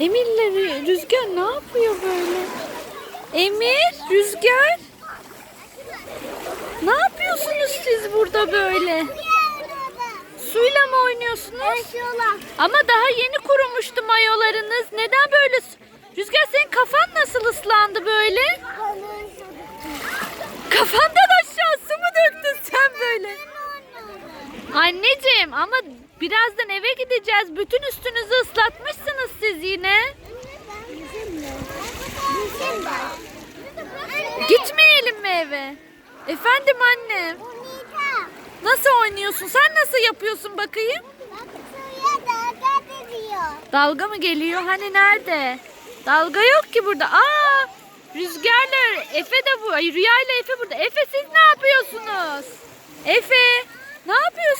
Emir'le Rü- Rüzgar ne yapıyor böyle? Emir, Rüzgar. Ne yapıyorsunuz siz burada böyle? Suyla mı oynuyorsunuz? Ama daha yeni kurumuştu mayolarınız. Neden böyle? Rüzgar senin kafan nasıl ıslandı böyle? Kafandan aşağı su mu döktün sen böyle? Anneciğim ama birazdan eve gideceğiz. Bütün üstünüzü ıslatmışsınız siz yine. Gitmeyelim mi eve? Efendim anne. Nasıl oynuyorsun? Sen nasıl yapıyorsun bakayım? Dalga mı geliyor? Hani nerede? Dalga yok ki burada. Aa! Rüzgarla Efe de bu. Ay, Rüya ile Efe burada. Efe siz ne yapıyorsunuz? Efe ne yapıyorsunuz?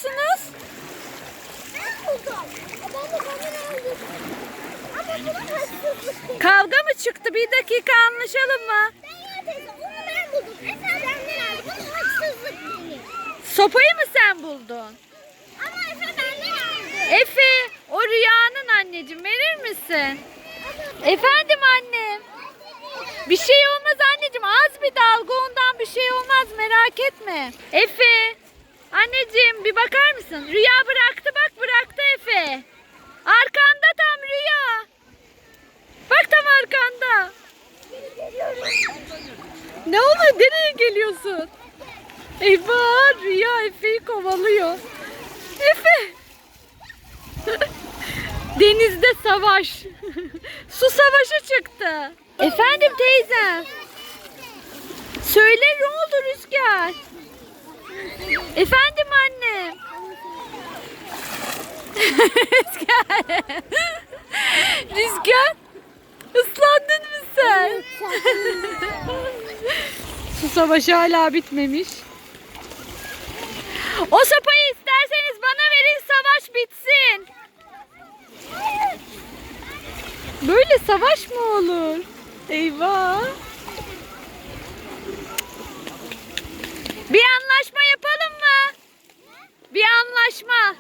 Kavga mı çıktı? Bir dakika anlaşalım mı? Sopayı mı sen buldun? Efe o rüyanın anneciğim verir misin? Efendim annem. Bir şey olmaz anneciğim az bir dalga ondan bir şey olmaz merak etme. Efe. Anneciğim bir bakar mısın? Rüya geliyorsun? Eyvah Rüya Efe'yi kovalıyor. Efe. Denizde savaş. Su savaşı çıktı. Efendim teyzem. Söyle ne oldu Rüzgar? Efendim annem. Rüzgar. Rüzgar. Islandın mı sen? Savaşı hala bitmemiş. O sopayı isterseniz bana verin savaş bitsin. Böyle savaş mı olur? Eyvah. Bir anlaşma yapalım mı? Bir anlaşma.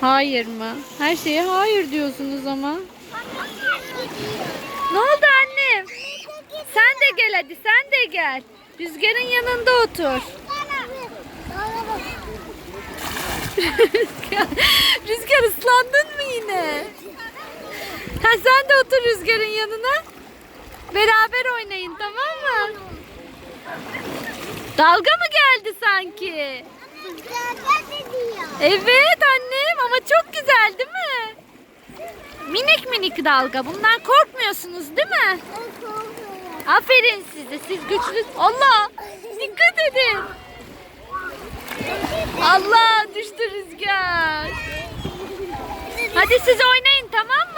Hayır mı? Her şeye hayır diyorsunuz ama. Ne oldu annem? Hadi sen de gel. Rüzgarın yanında otur. Rüzgar, Rüzgar ıslandın mı yine? Ha, sen de otur Rüzgar'ın yanına. Beraber oynayın tamam mı? Dalga mı geldi sanki? Evet annem ama çok güzel değil mi? Minik minik dalga. Bundan korkmuyorsunuz değil mi? Aferin size. Siz güçlü. Allah! Dikkat edin. Allah düştü rüzgar. Hadi siz oynayın tamam